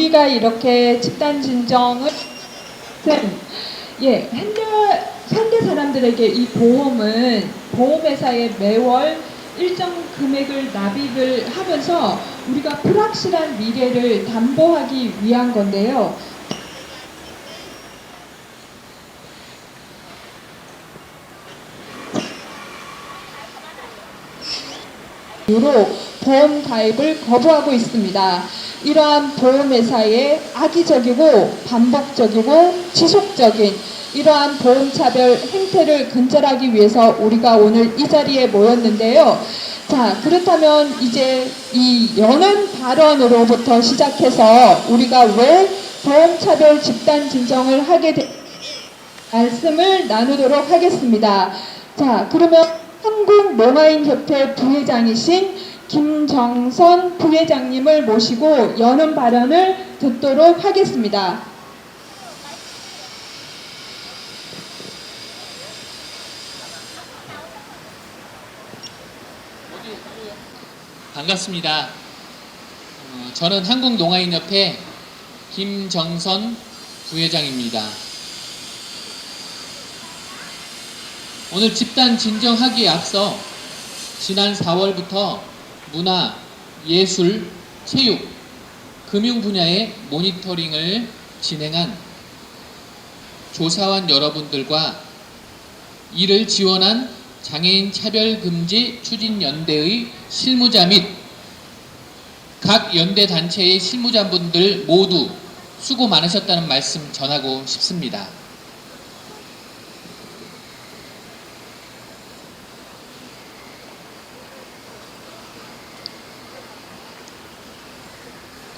우리가 이렇게 집단 진정을 예 현대 현대 사람들에게 이 보험은 보험회사에 매월 일정 금액을 납입을 하면서 우리가 불확실한 미래를 담보하기 위한 건데요. 보험 가입을 거부하고 있습니다. 이러한 보험회사의 악의적이고 반복적이고 지속적인 이러한 보험차별 행태를 근절하기 위해서 우리가 오늘 이 자리에 모였는데요. 자, 그렇다면 이제 이 연은 발언으로부터 시작해서 우리가 왜 보험차별 집단 진정을 하게 되 말씀을 나누도록 하겠습니다. 자, 그러면 한국농아인협회 부회장이신 김정선 부회장님을 모시고 연은 발언을 듣도록 하겠습니다. 반갑습니다. 어, 저는 한국농아인협회 김정선 부회장입니다. 오늘 집단 진정하기에 앞서 지난 4월부터 문화, 예술, 체육, 금융 분야의 모니터링을 진행한 조사원 여러분들과 이를 지원한 장애인 차별금지 추진연대의 실무자 및 각 연대 단체의 실무자분들 모두 수고 많으셨다는 말씀 전하고 싶습니다.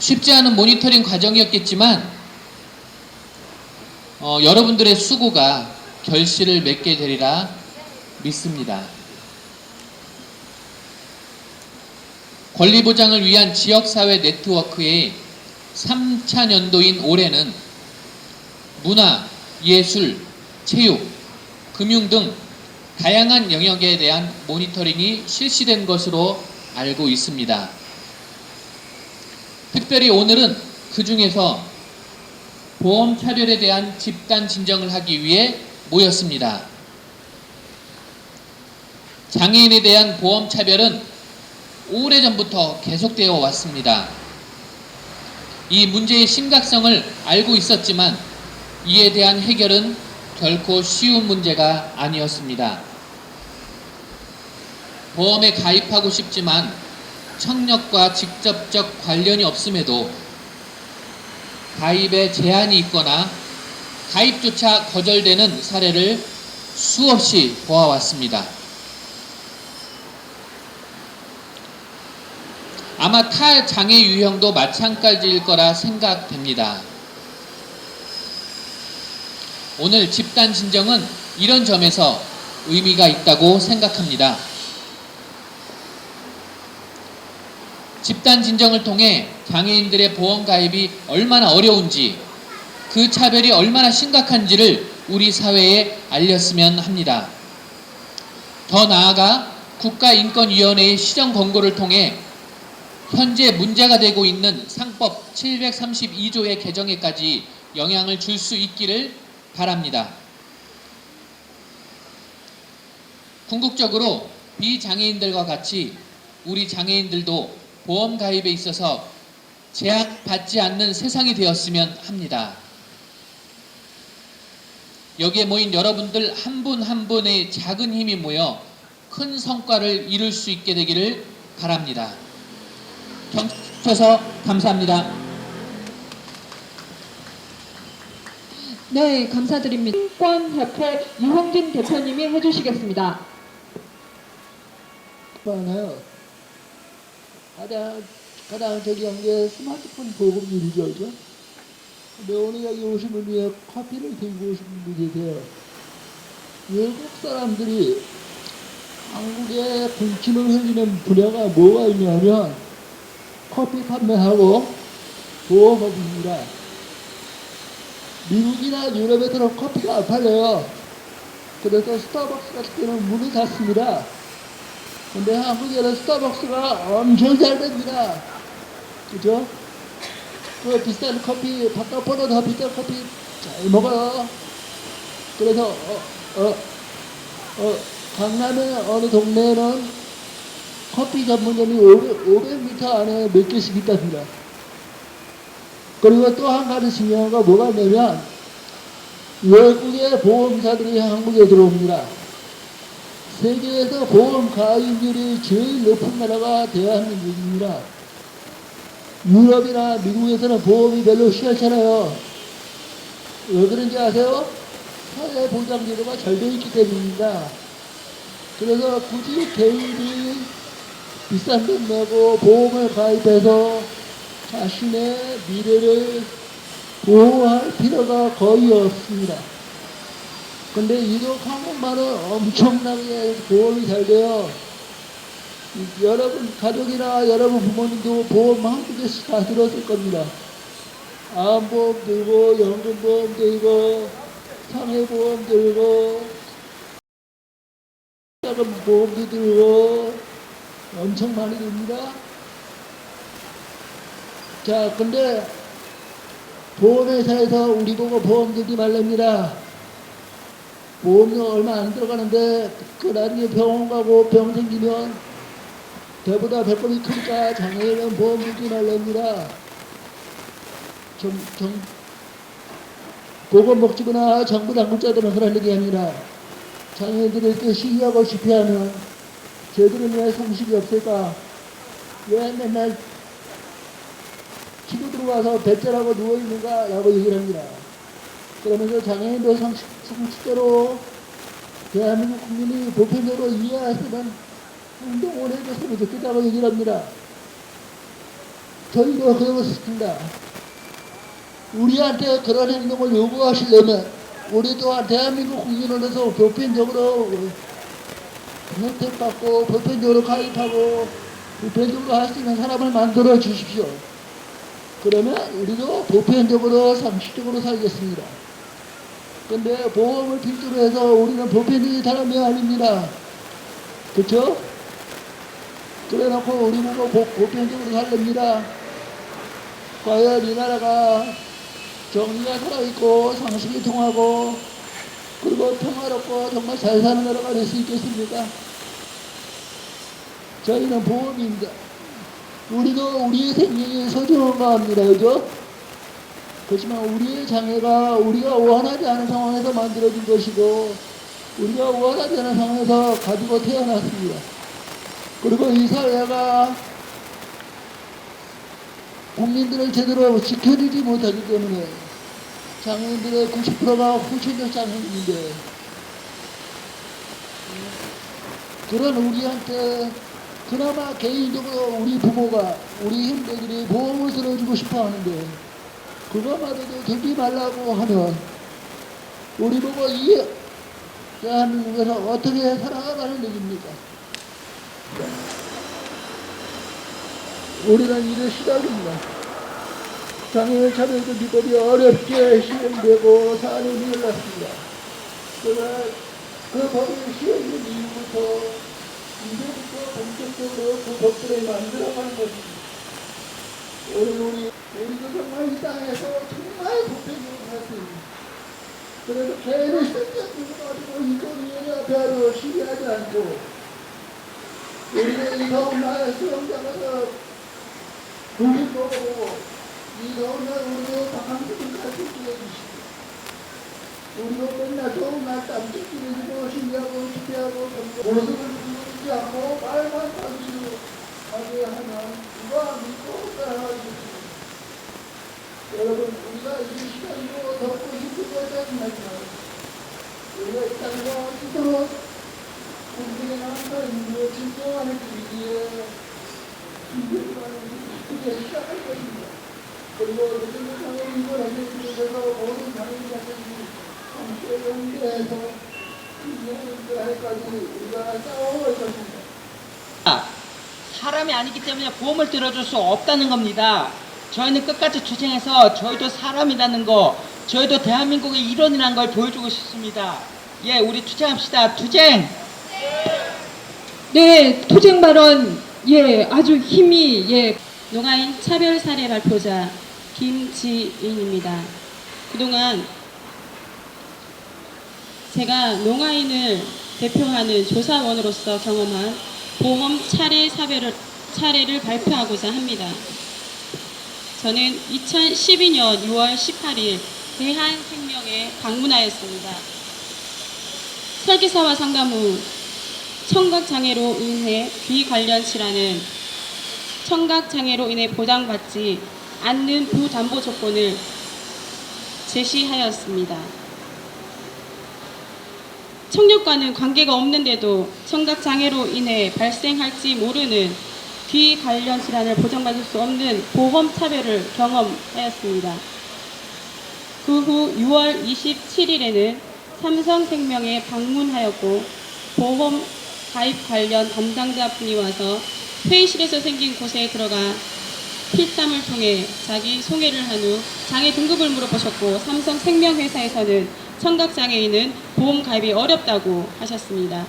쉽지 않은 모니터링 과정이었겠지만 어, 여러분들의 수고가 결실을 맺게 되리라 믿습니다. 권리 보장을 위한 지역사회 네트워크의 3차 년도인 올해는 문화, 예술, 체육, 금융 등 다양한 영역에 대한 모니터링이 실시된 것으로 알고 있습니다. 특별히 오늘은 그 중에서 보험 차별에 대한 집단 진정을 하기 위해 모였습니다. 장애인에 대한 보험 차별은 오래전부터 계속되어 왔습니다. 이 문제의 심각성을 알고 있었지만 이에 대한 해결은 결코 쉬운 문제가 아니었습니다. 보험에 가입하고 싶지만 청력과 직접적 관련이 없음에도 가입에 제한이 있거나 가입조차 거절되는 사례를 수없이 보아왔습니다. 아마 타 장애 유형도 마찬가지일 거라 생각됩니다. 오늘 집단 진정은 이런 점에서 의미가 있다고 생각합니다. 집단 진정을 통해 장애인들의 보험 가입이 얼마나 어려운지 그 차별이 얼마나 심각한지를 우리 사회에 알렸으면 합니다. 더 나아가 국가인권위원회의 시정 권고를 통해 현재 문제가 되고 있는 상법 732조의 개정에까지 영향을 줄 수 있기를 바랍니다. 궁극적으로 비장애인들과 같이 우리 장애인들도 보험 가입에 있어서 제약받지 않는 세상이 되었으면 합니다. 여기에 모인 여러분들 한 분한 분의 작은 힘이 모여 큰 성과를 이룰 수 있게 되기를 바랍니다. 경청해주셔서 감사합니다. 네, 감사드립니다. 인권협회 유홍진 대표님이 해주시겠습니다. 많아요. 가장 가장 저기 한 게 스마트폰 보급률이죠. 그죠? 근데 오늘 여기 오신 분 중에 커피를 들고 오신 분이 계세요. 외국 사람들이 한국의 군침을 흘리는 분야가 뭐가 있냐면 커피 판매하고 보험업입니다. 미국이나 유럽에서는 커피가 안 팔려요. 그래서 스타벅스 같은 경우는 문을 닫습니다. 근데 한국에는 스타벅스가 엄청 잘 됩니다. 그죠? 그 비싼 커피 바깥보다 더 비싼 커피 잘 먹어요. 그래서 어, 어, 어, 강남의 어느 동네에는 커피 전문점이 500, 500m 안에 몇 개씩 있답니다. 그리고 또 한 가지 중요한 거 뭐가 있냐면 외국의 보험사들이 한국에 들어옵니다. 세계에서 보험 가입률이 제일 높은 나라가 대한민국입니다. 유럽이나 미국에서는 보험이 별로 시원찮아요. 왜 그런지 아세요? 사회보장제도가 잘 되어 있기 때문입니다. 그래서 굳이 개인이 비싼 돈 내고 보험을 가입해서 자신의 미래를 보호할 필요가 거의 없습니다. 근데 이쪽 한국만은 엄청나게 보험이 잘 돼요. 이- 여러분 가족이나 여러분 부모님도 보험 한두 개씩 다 들었을 겁니다. 암보험 들고 연금보험 들고 상해보험 들고 자금 보험도 들고 엄청 많이 듭니다. 자, 근데 보험회사에서 우리 보고 보험 들지 말랍니다. 보험료 얼마 안 들어가는데 그 나중에 병원 가고 병 생기면 배보다 배꼽이 크니까 장애인 보험 들지 말랍니다. 정, 정, 보건 먹지거나 정부 당국자들은 그런 얘기 아니라 장애인들을 이렇게 시기하고 집회하면 저들은 왜 상식이 없을까? 왜 맨날 기도 들어와서 배째라고 누워있는가? 라고 얘기를 합니다. 그러면서 장애인도 상식, 상식대로 대한민국 국민이 보편적으로 있는 행동을 해줬으면 좋겠다고 얘기를 합니다. 저희도 그러고 싶습니다. 우리한테 그런 행동을 요구하시려면 우리 또한 대한민국 국민으로서 보편적으로 혜택받고 보편적으로 가입하고 보편적으로 할 수 있는 사람을 만들어 주십시오. 그러면 우리도 보편적으로 상식적으로 살겠습니다. 근데 보험을 필두로 해서 우리는 보편적인 사람이 아닙니다. 그렇죠? 그래 놓고 우리 보고 보, 보편적으로 살랍니다. 과연 이 나라가 정의가 살아있고 상식이 통하고 그리고 평화롭고 정말 잘 사는 나라가 될 수 있겠습니까? 저희는 보험입니다. 우리도 우리의 생명이 소중한 거 합니다. 그죠? 그렇지만 우리의 장애가 우리가 원하지 않은 상황에서 만들어진 것이고 우리가 원하지 않은 상황에서 가지고 태어났습니다. 그리고 이 사회가 국민들을 제대로 지켜주지 못하기 때문에 장애인들의 90%가 후천적 장애인인데 그런 우리한테 그나마 개인적으로 우리 부모가 우리 형제들이 보험을 들어주고 싶어 하는데 그거마저도 들지 말라고 하면 우리 보고 이 대한민국에서 어떻게 살아가는 얘기입니까? 우리는 이래 시작입니다. 장애인 차별도 비법이 어렵게 시행되고 사안이 일어났습니다. 그러나 그 법이 시행된 이후부터 이제부터 본격적으로 그 법들을 만들어가는 것입니다. 우리, 우리, 우리도 정말 이 땅에서 정말 살수 있는 그래서 개를 쓸데없는 가지고 이거리에 앞에 시위하지 않고 우리는 이 더운 날에 수영장에서 고기 먹어보고 이 더운 날 우리도 갈수 있게 해주시고 우리도 맨날 더운 날 땀도 끼리고 시위하고 집회하고 모습을 부르지 않고 말만 단수로 하게 하면 누가 믿고 따라가겠습니까? 여러분 우리가 이 시간으로 덮고 힘들고 짜증나지만 우리가 이 땅에서 스스로 국민의 남편인데 진정하는 길이기에 힘들어하는 길에 시작할 것입니다. 그리고 요즘은 당연히 이걸 해주셔서 모든 당연히 함께 것입니다. 아, 사람이 아니기 때문에 보험을 들어줄 수 없다는 겁니다. 저희는 끝까지 투쟁해서 저희도 사람이라는 거, 저희도 대한민국의 일원이라는 걸 보여주고 싶습니다. 예, 우리 투쟁합시다. 투쟁! 네, 투쟁 발언 예 아주 힘이 예 농아인 차별 사례 발표자 김지인입니다. 그동안 제가 농아인을 대표하는 조사원으로서 경험한 보험 차례 사별을, 차례를 발표하고자 합니다. 저는 2012년 6월 18일 대한생명에 방문하였습니다. 설계사와 상담 후 청각장애로 인해 귀 관련 질환은 청각장애로 인해 보장받지 않는 부담보 조건을 제시하였습니다. 청력과는 관계가 없는데도 청각장애로 인해 발생할지 모르는 귀 관련 질환을 보장받을 수 없는 보험 차별을 경험하였습니다. 그 후 6월 27일에는 삼성생명에 방문하였고 보험 가입 관련 담당자 분이 와서 회의실에서 생긴 곳에 들어가 필담을 통해 자기 송해를 한 후 장애 등급을 물어보셨고 삼성생명회사에서는 청각장애인은 보험 가입이 어렵다고 하셨습니다.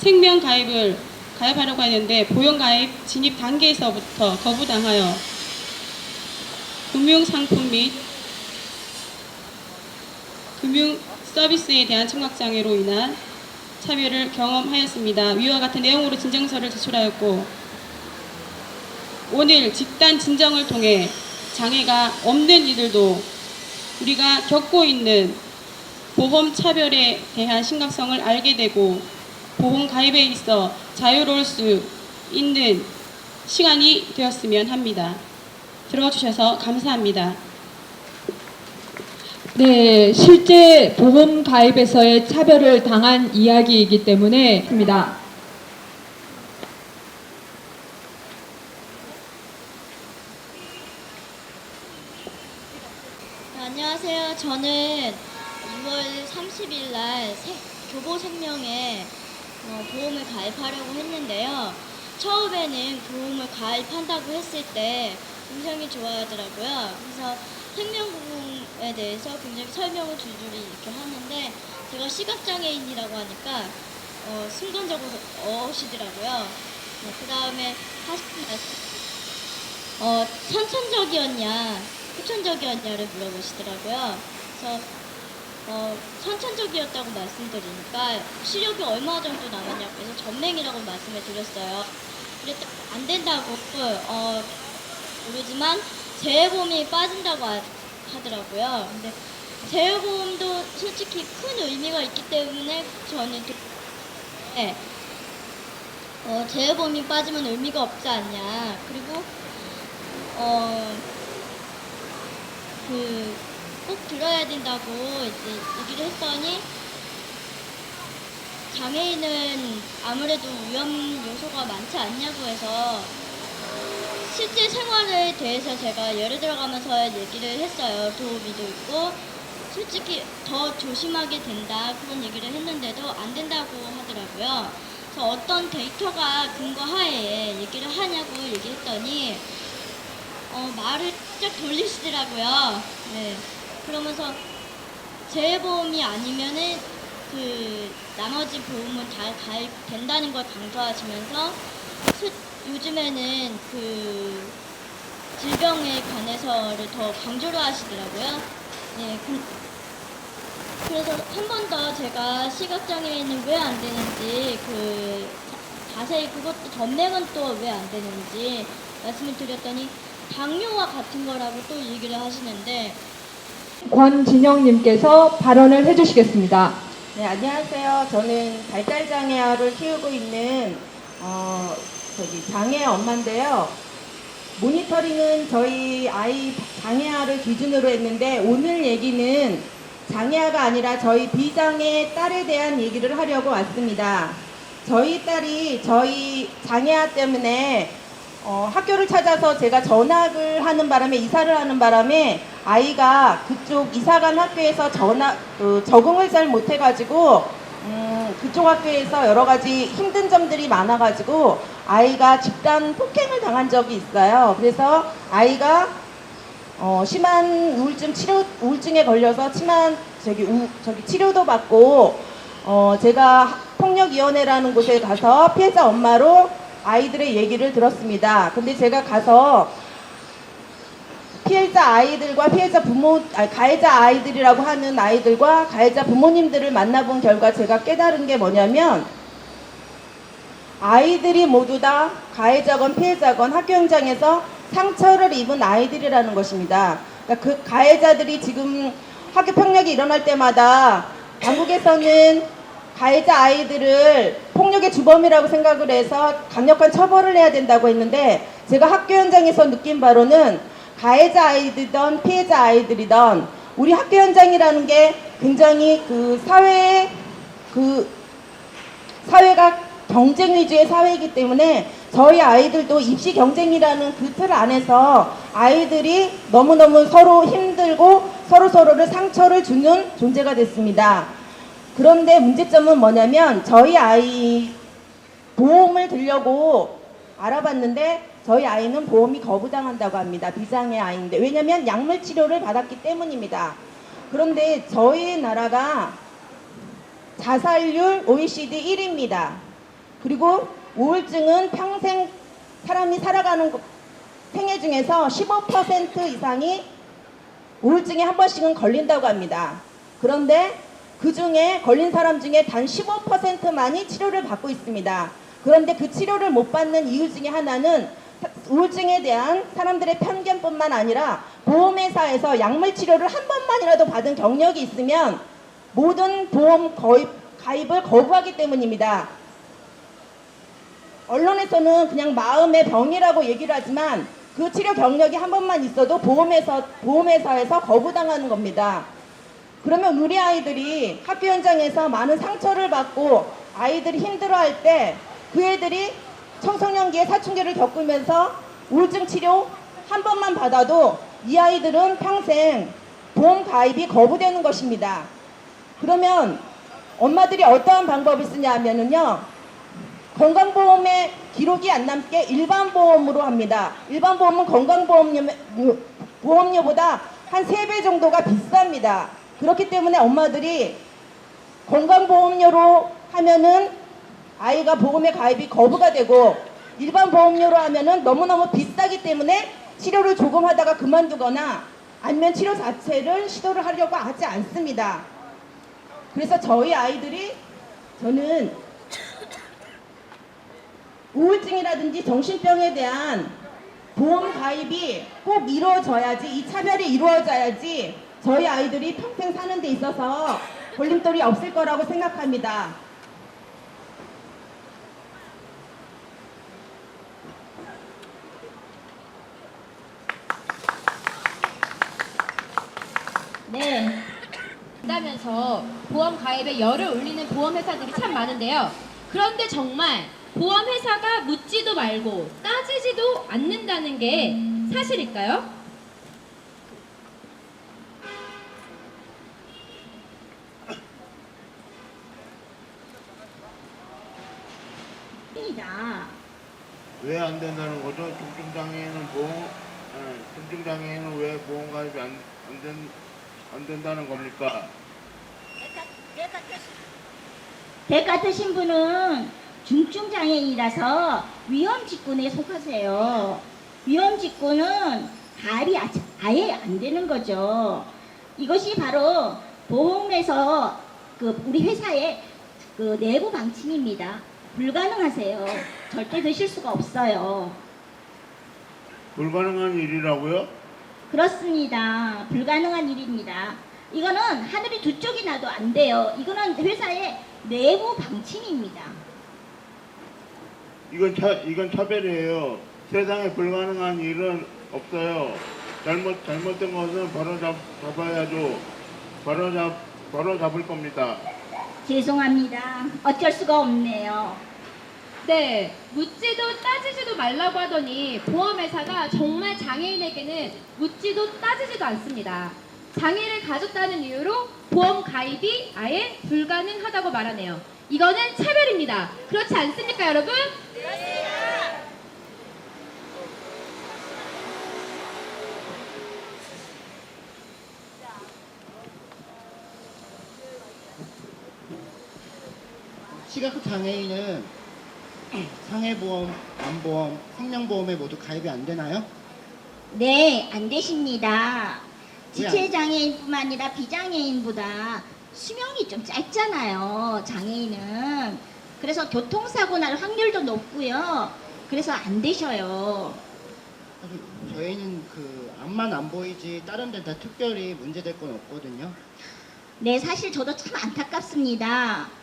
생명 가입을 가입하려고 했는데 보험 가입 진입 단계에서부터 거부당하여 금융 상품 및 금융 서비스에 대한 청각장애로 인한 차별을 경험하였습니다. 위와 같은 내용으로 진정서를 제출하였고 오늘 집단 진정을 통해 장애가 없는 이들도 우리가 겪고 있는 보험 차별에 대한 심각성을 알게 되고 보험 가입에 있어 자유로울 수 있는 시간이 되었으면 합니다. 들어주셔서 감사합니다. 네, 실제 보험 가입에서의 차별을 당한 이야기이기 때문에 입니다. 네, 안녕하세요. 저는 2월 30일 날 생- 교보생명에 어, 보험을 가입하려고 했는데요. 처음에는 보험을 가입한다고 했을 때 굉장히 좋아하더라고요. 그래서 생명보험에 대해서 굉장히 설명을 줄줄이 이렇게 하는데 제가 시각장애인이라고 하니까 어, 순간적으로 어시더라고요. 그 다음에 하시는 말씀 어, 선천적이었냐, 후천적이었냐를 물어보시더라고요. 그래서 어, 선천적이었다고 말씀드리니까 시력이 얼마 정도 남았냐고 해서 전맹이라고 말씀을 드렸어요. 그랬더니 안 된다고 어, 모르지만 재해보험이 빠진다고 하, 하더라고요. 근데 재해보험도 솔직히 큰 의미가 있기 때문에 저는 또- 네. 어, 재해보험이 빠지면 의미가 없지 않냐. 그리고 어, 그, 꼭 들어야 된다고 이제 얘기를 했더니, 장애인은 아무래도 위험 요소가 많지 않냐고 해서, 실제 생활에 대해서 제가 예를 들어가면서 얘기를 했어요. 도우미도 있고, 솔직히 더 조심하게 된다. 그런 얘기를 했는데도 안 된다고 하더라고요. 그래서 어떤 데이터가 근거하에 얘기를 하냐고 얘기했더니, 어, 말을 쫙 돌리시더라고요. 네. 그러면서 재해보험이 아니면은 그 나머지 보험은 다 가입된다는 걸 강조하시면서 수- 요즘에는 그 질병에 관해서를 더 강조를 하시더라고요. 네. 그, 그래서 한 번 더 제가 시각장애인은 왜 안 되는지 그 자- 자세히 그것도 전맹은 또 왜 안 되는지 말씀을 드렸더니 당뇨와 같은 거라고 또 얘기를 하시는데 권진영님께서 발언을 해주시겠습니다. 네, 안녕하세요. 저는 발달장애아를 키우고 있는 어, 저기 장애 엄마인데요. 모니터링은 저희 아이 장애아를 기준으로 했는데 오늘 얘기는 장애아가 아니라 저희 비장애 딸에 대한 얘기를 하려고 왔습니다. 저희 딸이 저희 장애아 때문에 어, 학교를 찾아서 제가 전학을 하는 바람에 이사를 하는 바람에 아이가 그쪽 이사간 학교에서 전학 그 적응을 잘 못해가지고 음, 그쪽 학교에서 여러 가지 힘든 점들이 많아가지고 아이가 집단 폭행을 당한 적이 있어요. 그래서 아이가 어, 심한 우울증 치료 우울증에 걸려서 심한 저기 우, 저기 치료도 받고 어, 제가 폭력위원회라는 곳에 가서 피해자 엄마로 아이들의 얘기를 들었습니다. 근데 제가 가서 피해자 아이들과 피해자 부모, 아니, 가해자 아이들이라고 하는 아이들과 가해자 부모님들을 만나본 결과 제가 깨달은 게 뭐냐면 아이들이 모두 다 가해자건 피해자건 학교 현장에서 상처를 입은 아이들이라는 것입니다. 그러니까 그 가해자들이 지금 학교 폭력이 일어날 때마다 당국에서는 가해자 아이들을 폭력의 주범이라고 생각을 해서 강력한 처벌을 해야 된다고 했는데 제가 학교 현장에서 느낀 바로는 가해자 아이들이든 피해자 아이들이든 우리 학교 현장이라는 게 굉장히 그 사회의 그 사회가 경쟁 위주의 사회이기 때문에 저희 아이들도 입시 경쟁이라는 그 틀 안에서 아이들이 너무너무 서로 힘들고 서로 서로를 상처를 주는 존재가 됐습니다. 그런데 문제점은 뭐냐면 저희 아이 보험을 들려고 알아봤는데 저희 아이는 보험이 거부당한다고 합니다. 비장의 아이인데 왜냐면 약물 치료를 받았기 때문입니다. 그런데 저희 나라가 자살률 OECD 1위입니다. 그리고 우울증은 평생 사람이 살아가는 거- 생애 중에서 15% 이상이 우울증에 한 번씩은 걸린다고 합니다. 그런데 그 중에 걸린 사람 중에 단 15%만이 치료를 받고 있습니다. 그런데 그 치료를 못 받는 이유 중에 하나는 사- 우울증에 대한 사람들의 편견뿐만 아니라 보험회사에서 약물 치료를 한 번만이라도 받은 경력이 있으면 모든 보험 거의 가입을 거부하기 때문입니다. 언론에서는 그냥 마음의 병이라고 얘기를 하지만 그 치료 경력이 한 번만 있어도 보험회사, 보험회사에서 거부당하는 겁니다. 그러면 우리 아이들이 학교 현장에서 많은 상처를 받고 아이들이 힘들어할 때 그 애들이 청소년기에 사춘기를 겪으면서 우울증 치료 한 번만 받아도 이 아이들은 평생 보험 가입이 거부되는 것입니다. 그러면 엄마들이 어떠한 방법을 쓰냐 하면은요. 건강보험에 기록이 안 남게 일반 보험으로 합니다. 일반 보험은 건강보험료 보험료보다 한 3배 정도가 비쌉니다. 그렇기 때문에 엄마들이 건강보험료로 하면은 아이가 보험에 가입이 거부가 되고 일반 보험료로 하면은 너무너무 비싸기 때문에 치료를 조금 하다가 그만두거나 아니면 치료 자체를 시도를 하려고 하지 않습니다. 그래서 저희 아이들이 저는 우울증이라든지 정신병에 대한 보험 가입이 꼭 이루어져야지 이 차별이 이루어져야지 저희 아이들이 평생 사는 데 있어서 걸림돌이 없을 거라고 생각합니다. 네. 다면서 보험 가입에 열을 올리는 보험회사들이 참 많은데요. 그런데 정말 보험회사가 묻지도 말고 따지지도 않는다는 게 사실일까요? 왜 안 된다는 거죠? 중증장애인은 보험, 아, 중증장애인은 왜 보험 가입이 안, 안, 된, 안 된다는 겁니까? 백 같으신 분은 중증 장애인이라서 위험 직군에 속하세요. 위험 직군은 가입이 아- 아예 안 되는 거죠. 이것이 바로 보험에서 그 우리 회사의 그 내부 방침입니다. 불가능하세요. 절대 드실 수가 없어요. 불가능한 일이라고요? 그렇습니다. 불가능한 일입니다. 이거는 하늘이 두 쪽이 나도 안 돼요. 이거는 회사의 내부 방침입니다. 이건 차, 이건 차별이에요. 세상에 불가능한 일은 없어요. 잘못, 잘못된 것은 바로 잡, 잡아야죠. 바로 잡, 바로 잡을 겁니다. 죄송합니다. 어쩔 수가 없네요. 네, 묻지도 따지지도 말라고 하더니 보험회사가 정말 장애인에게는 묻지도 따지지도 않습니다. 장애를 가졌다는 이유로 보험 가입이 아예 불가능하다고 말하네요. 이거는 차별입니다. 그렇지 않습니까, 여러분? 시각 장애인은 상해보험, 암보험, 생명보험에 모두 가입이 안 되나요? 네, 안 되십니다. 지체장애인뿐만 아니라 비장애인보다 수명이 좀 짧잖아요. 장애인은. 그래서 교통사고 날 확률도 높고요. 그래서 안 되셔요. 저희는 그 앞만 안 보이지 다른 데는 다 특별히 문제될 건 없거든요. 네, 사실 저도 참 안타깝습니다.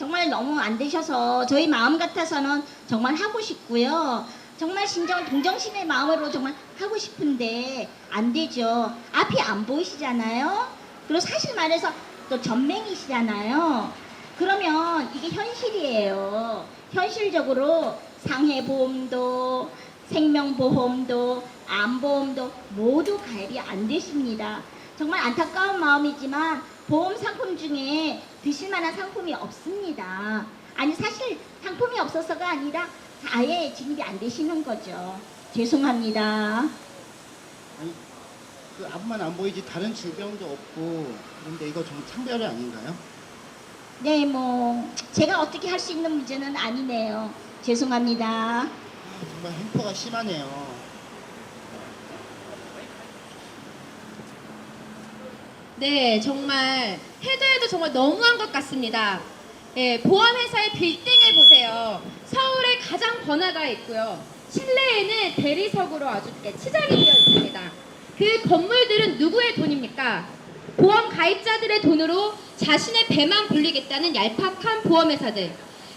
정말 너무 안 되셔서 저희 마음 같아서는 정말 하고 싶고요. 정말 진정 동정심의 마음으로 정말 하고 싶은데 안 되죠. 앞이 안 보이시잖아요. 그리고 사실 말해서 또 전맹이시잖아요. 그러면 이게 현실이에요. 현실적으로 상해보험도 생명보험도 암보험도 모두 가입이 안 되십니다. 정말 안타까운 마음이지만 보험 상품 중에 드실 만한 상품이 없습니다. 아니 사실 상품이 없어서가 아니라 아예 진입이 안 되시는 거죠. 죄송합니다. 아니 그 앞만 안 보이지 다른 질병도 없고 그런데 이거 좀 창별이 아닌가요? 네, 뭐 제가 어떻게 할 수 있는 문제는 아니네요. 죄송합니다. 아, 정말 횡포가 심하네요. 네, 정말 해도 해도 정말 너무한 것 같습니다. 예, 보험회사의 빌딩을 보세요. 서울에 가장 번화가 있고요. 실내에는 대리석으로 아주 치장이 되어 있습니다. 그 건물들은 누구의 돈입니까? 보험 가입자들의 돈으로 자신의 배만 불리겠다는 얄팍한 보험회사들.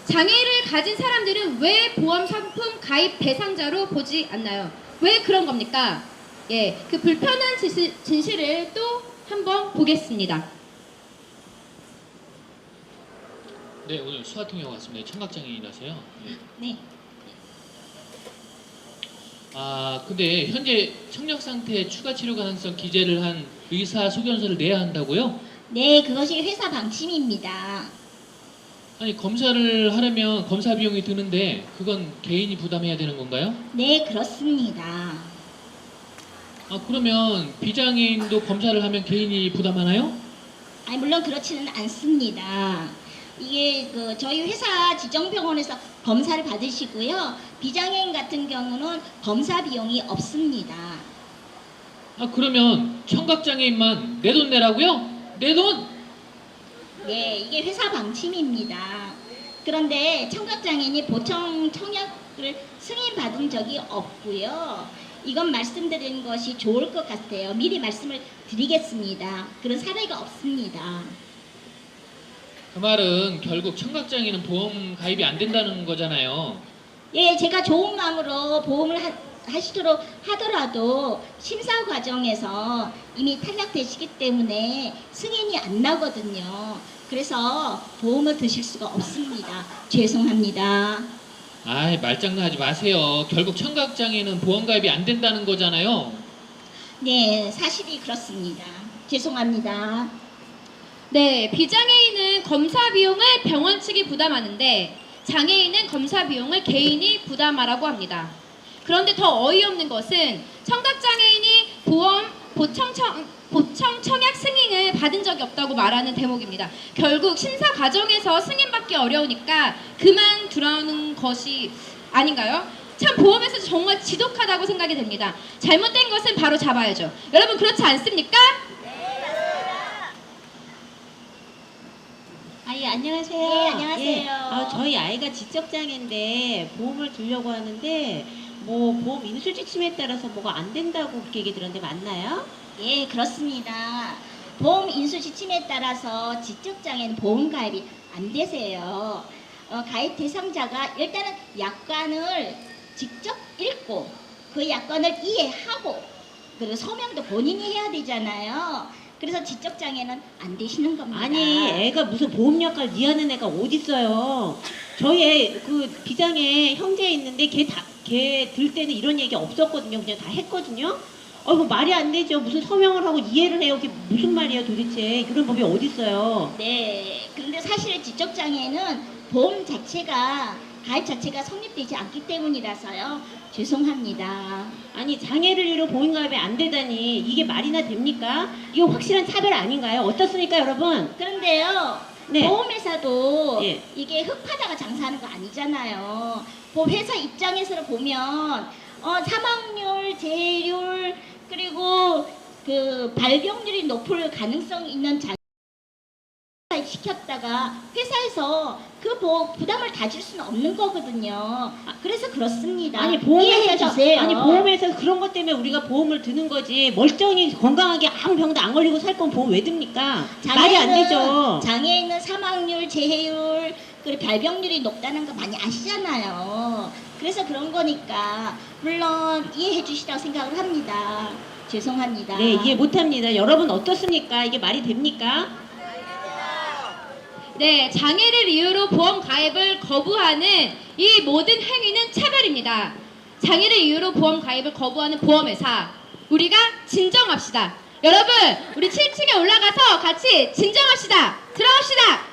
장애를 가진 사람들은 왜 보험 상품 가입 대상자로 보지 않나요? 왜 그런 겁니까? 예, 그 불편한 진실, 진실을 또 한번 보겠습니다. 네, 오늘 수화 통역 왔습니다. 청각장애인이라서요. 네. 네. 아, 근데 현재 청력 상태 추가 치료 가능성 기재를 한 의사 소견서를 내야 한다고요? 네, 그것이 회사 방침입니다. 아니, 검사를 하려면 검사 비용이 드는데 그건 개인이 부담해야 되는 건가요? 네, 그렇습니다. 아, 그러면 비장애인도 검사를 하면 개인이 부담하나요? 아니 물론 그렇지는 않습니다. 이게 그 저희 회사 지정병원에서 검사를 받으시고요. 비장애인 같은 경우는 검사 비용이 없습니다. 아, 그러면 청각장애인만 내 돈 내라고요? 내 돈? 네, 이게 회사 방침입니다. 그런데 청각장애인이 보청 청약을 승인받은 적이 없고요. 이건 말씀드리는 것이 좋을 것 같아요. 미리 말씀을 드리겠습니다. 그런 사례가 없습니다. 그 말은 결국 청각장애인은 보험 가입이 안 된다는 거잖아요. 예, 제가 좋은 마음으로 보험을 하, 하시도록 하더라도 심사 과정에서 이미 탈락되시기 때문에 승인이 안 나거든요. 그래서 보험을 드실 수가 없습니다. 죄송합니다. 아이, 말장난하지 마세요. 결국 청각장애인은 보험 가입이 안 된다는 거잖아요. 네, 사실이 그렇습니다. 죄송합니다. 네, 비장애인은 검사 비용을 병원 측이 부담하는데 장애인은 검사 비용을 개인이 부담하라고 합니다. 그런데 더 어이없는 것은 청각장애인이 보험 보청 청 보청 청약 승인을 받은 적이 없다고 말하는 대목입니다. 결국 심사 과정에서 승인받기 어려우니까 그만 두라는 것이 아닌가요? 참 보험에서 정말 지독하다고 생각이 됩니다. 잘못된 것은 바로 잡아야죠. 여러분 그렇지 않습니까? 아, 예, 안녕하세요. 네, 안녕하세요. 예, 아, 저희 아이가 지적장애인데 보험을 들려고 하는데 뭐 보험 인수지침에 따라서 뭐가 안 된다고 그렇게 얘기 들었는데 맞나요? 예, 그렇습니다. 보험 인수 지침에 따라서 지적장애는 보험 가입이 안 되세요. 어, 가입 대상자가 일단은 약관을 직접 읽고 그 약관을 이해하고 그리고 서명도 본인이 해야 되잖아요. 그래서 지적장애는 안 되시는 겁니다. 아니 애가 무슨 보험 역할 이해하는 애가 어디 있어요? 저희 애 그 비장애 형제 있는데 걔 다 걔 들 때는 이런 얘기 없었거든요. 그냥 다 했거든요. 어이구 말이 안 되죠. 무슨 서명을 하고 이해를 해요. 그게 무슨 말이에요 도대체? 그런 법이 어디 있어요? 네, 그런데 사실 지적장애는 보험 자체가 가입 자체가 성립되지 않기 때문이라서요. 죄송합니다. 아니 장애를 이유로 보험 가입이 안 되다니 이게 말이나 됩니까? 이거 확실한 차별 아닌가요? 어떻습니까 여러분? 그런데요. 네. 보험회사도 예. 이게 흑파다가 장사하는 거 아니잖아요. 보험회사 입장에서 보면 어, 사망률, 재해율 그리고 그 발병률이 높을 가능성 있는 자 시켰다가 회사에서 그뭐 부담을 다질 수는 없는 거거든요. 그래서 그렇습니다. 아니 보험회사에서 주세요. 아니 보험회사 그런 것 때문에 우리가 보험을 드는 거지 멀쩡히 건강하게 아무 병도 안 걸리고 살 건 보험 왜 듭니까? 말이 안 장애인은- 되죠. 장애인은 사망률, 재해율, 그리고 발병률이 높다는 거 많이 아시잖아요. 그래서 그런 거니까 물론 이해해 주시라고 생각을 합니다. 죄송합니다. 네 이해 못합니다. 여러분 어떻습니까? 이게 말이 됩니까? 네, 장애를 이유로 보험 가입을 거부하는 이 모든 행위는 차별입니다. 장애를 이유로 보험 가입을 거부하는 보험회사, 우리가 진정합시다. 여러분, 우리 7층에 올라가서 같이 진정합시다. 들어갑시다.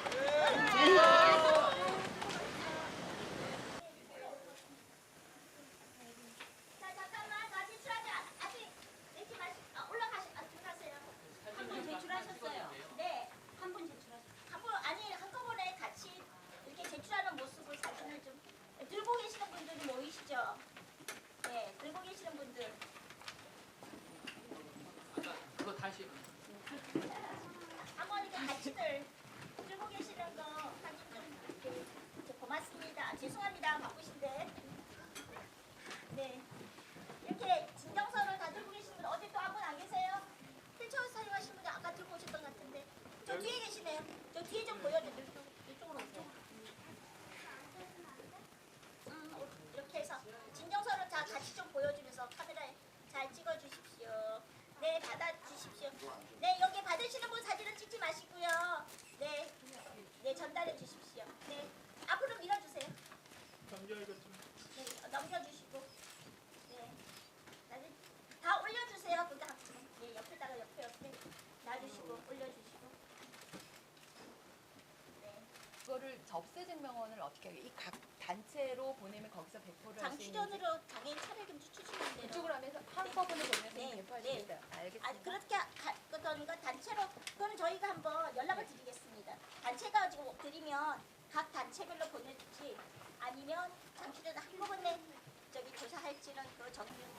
접수증명원을 어떻게 해요? 이 각 단체로 보내면 거기서 배포를 장시전으로 장애인 차별금지 추진한 대로 그쪽으로 하면서 한꺼번에 네. 보내서 네, 배포할 수 네. 있어요. 알겠습니다. 아 그렇게 갔던가 그러니까 단체로 그거는 저희가 한번 연락을 드리겠습니다. 단체가 지금 드리면 각 단체별로 보내지 아니면 장시전 한꺼번에 저기 조사할지는 그 정리는